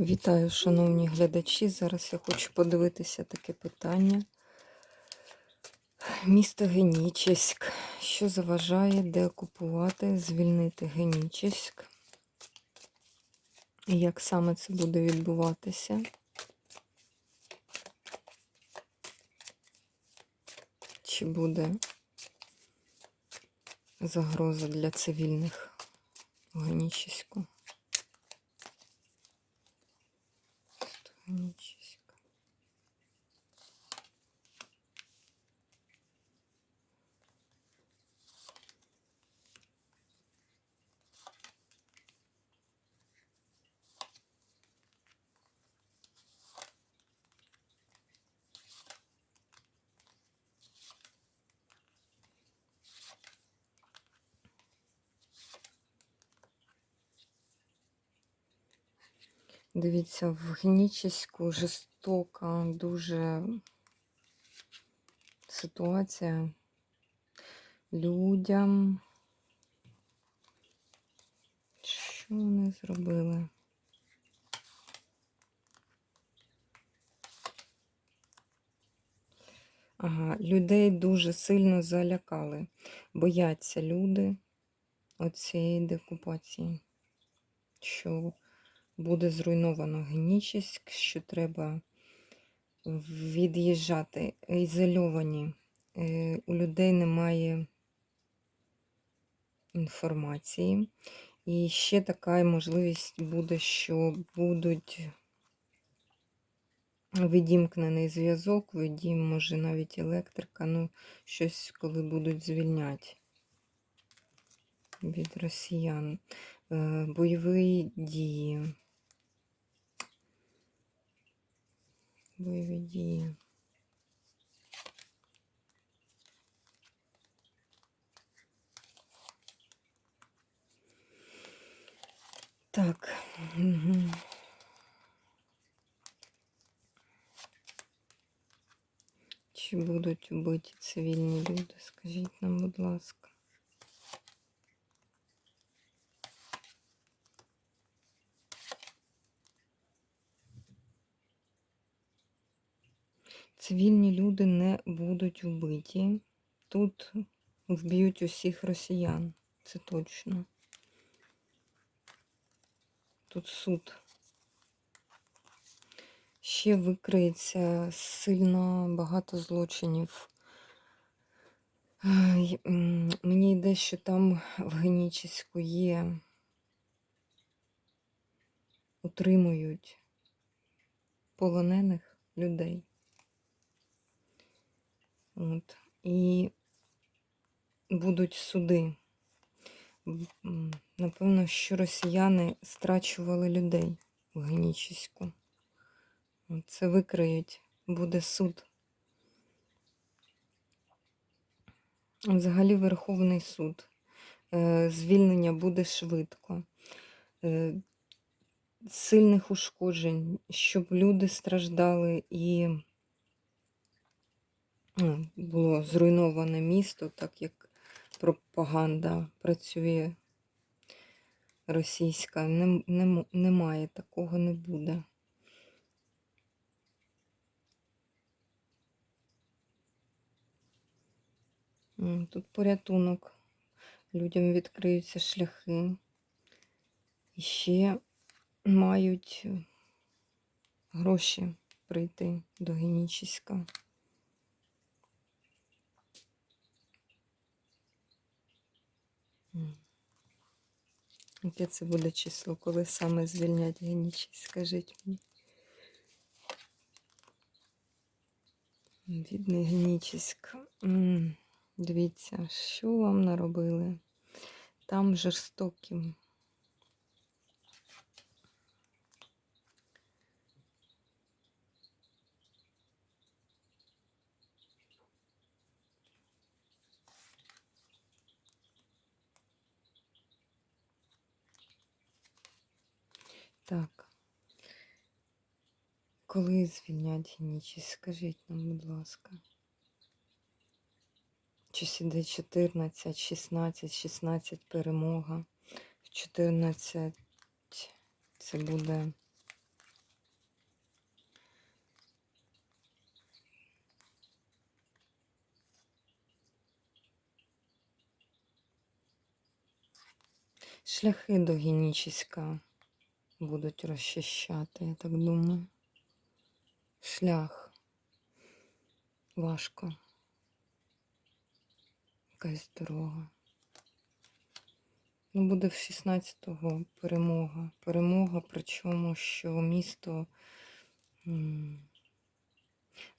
Вітаю, шановні глядачі. Зараз я хочу подивитися таке питання. Місто Генічеськ. Що заважає деокупувати, звільнити Генічеськ? І як саме це буде відбуватися? Чи буде загроза для цивільних у Генічеську? Генічеськ. Дивіться, в Генічеську жорстока дуже ситуація людям. Що вони зробили? Ага, людей дуже сильно залякали. Бояться люди оцієї декупації, що буде зруйновано Генічеськ, що треба від'їжджати ізольовані. Е, У людей немає інформації. І ще така можливість буде, що будуть відімкнений зв'язок, відім, може навіть електрика, ну щось, коли будуть звільняти від росіян. Е, Бойові дії. Бойові дії. Так. Угу. Чи будуть убиті цивільні люди? Скажіть нам, будь ласка. Цивільні люди не будуть вбиті. Тут вб'ють усіх росіян. Це точно. Тут суд. Ще викриється сильно багато злочинів. Мені йде, що там в Генічеську є, утримують полонених людей. От. І будуть суди. Напевно, що росіяни страчували людей в Генічеську. От Це викриють, буде суд. Взагалі Верховний суд. Е, Звільнення буде швидко. Е, Сильних ушкоджень, щоб люди страждали і було зруйноване місто, так як пропаганда працює російська. Нем- нем- Немає, такого не буде. Тут порятунок. Людям відкриються шляхи. І ще мають гроші прийти до Генічеська. Яке це буде число, коли саме звільнять генічість, скажіть мені. Бідний генічіськ. Дивіться, що вам наробили. Там жорстокі. Так. Коли звільнять Генічі, скажіть нам, будь ласка. Чи сіде 14, 16, 16 перемога. 14 це буде. Шляхи до гінічіська будуть розчищати, я так думаю. Шлях. Важко. Якась дорога. Ну, буде в 16-го перемога. Перемога, причому, що місто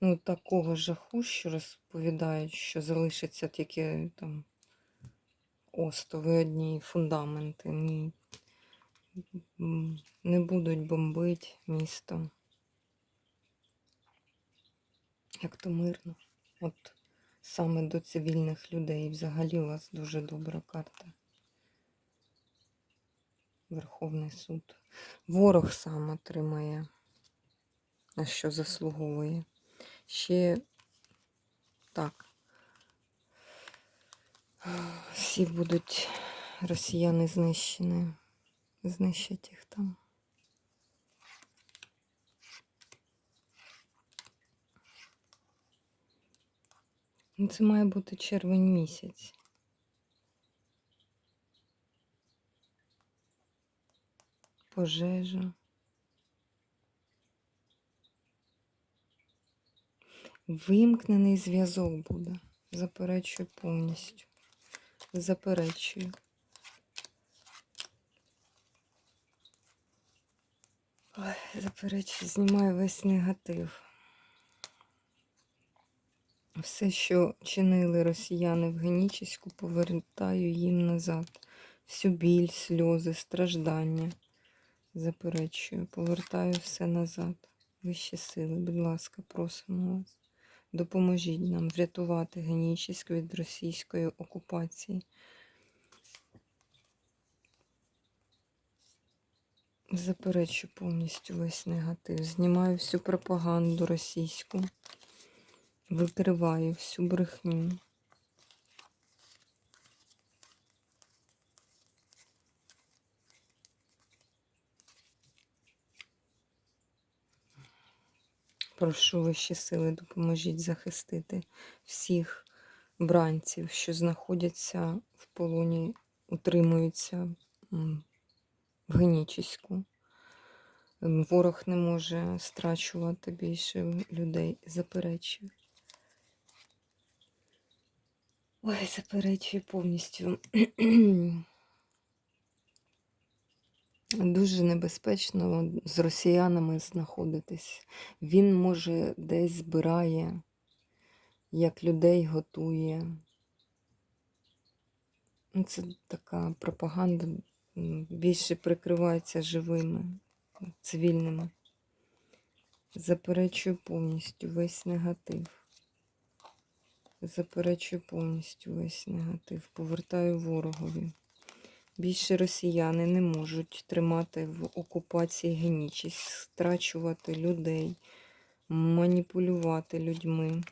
ну, такого жаху, що розповідають, що залишиться тільки там остови одні фундаменти. Ні. Не будуть бомбити місто. Як то мирно. От саме до цивільних людей. Взагалі у вас дуже добра карта. Верховний суд. Ворог сам отримає, на що заслуговує. Ще так. Всі будуть росіяни знищені. Знищать їх там. Ну, Це має бути червень місяць. Пожежа. Вимкнений зв'язок буде. Заперечую повністю. Заперечую. Ой, заперечую, знімаю весь негатив. Все, що чинили росіяни в Генічеську, повертаю їм назад. Всю біль, сльози, страждання. Заперечую, повертаю все назад. Вищі сили, будь ласка, просимо вас. Допоможіть нам врятувати Генічеськ від російської окупації. Заперечую повністю весь негатив. Знімаю всю пропаганду російську. Викриваю всю брехню. Прошу вищі сили, допоможіть захистити всіх бранців, що знаходяться в полоні, утримуються в Генічеську. Ворог не може страчувати більше людей. Заперечую. Ой, заперечую повністю. Дуже небезпечно з росіянами знаходитись. Він, може, десь збирає, як людей готує. Ну, Це така пропаганда більше прикривається живими, цивільними. Заперечую повністю весь негатив. Заперечую повністю весь негатив. Повертаю ворогові. Більше росіяни не можуть тримати в окупації генічість, страчувати людей, маніпулювати людьми.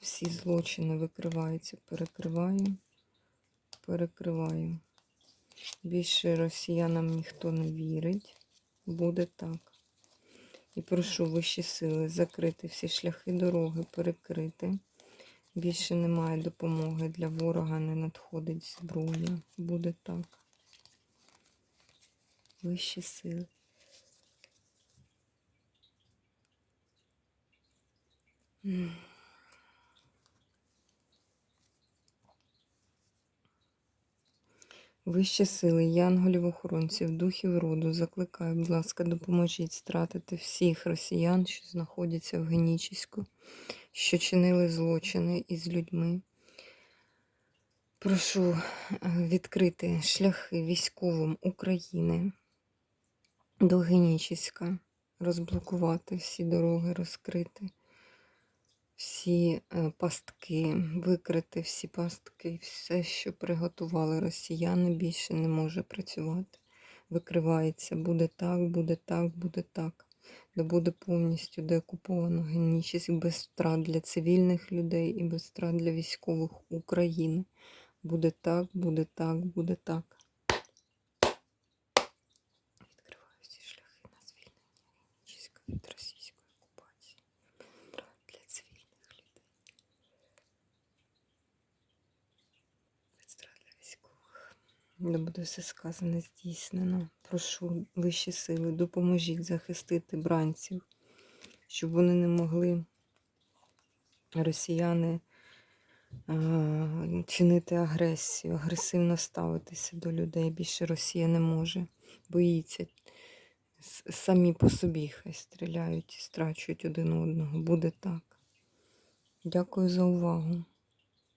Всі злочини викриваються. Перекриваю, перекриваю. Більше росіянам ніхто не вірить. Буде так. І прошу вищі сили закрити всі шляхи дороги, перекрити. Більше немає допомоги для ворога, не надходить зброя. Буде так. Вищі сили. М. Вищі сили, янголів-охоронців, духів роду, закликаю, будь ласка, допоможіть стратити всіх росіян, що знаходяться в Генічеську, що чинили злочини із людьми. Прошу е, відкрити шляхи військовим України до Генічеська, розблокувати всі дороги, розкрити всі е, пастки, викрити всі пастки, все, що приготували росіяни, більше не може працювати. Викривається, буде так, буде так, буде так. Де буде повністю деокуповано Генічість без втрат для цивільних людей і без втрат для військових України. Буде так, буде так, буде так. Відкриваю всі шляхи на звільнення від російської окупації. Для цивільних людей. Без втрат для військових. Де буде все сказане здійснено. Прошу вищі сили, допоможіть захистити бранців, щоб вони не могли росіяни чинити агресію, агресивно ставитися до людей. Більше Росія не може, боїться. Самі по собі хай стріляють і страчують один одного. Буде так. Дякую за увагу.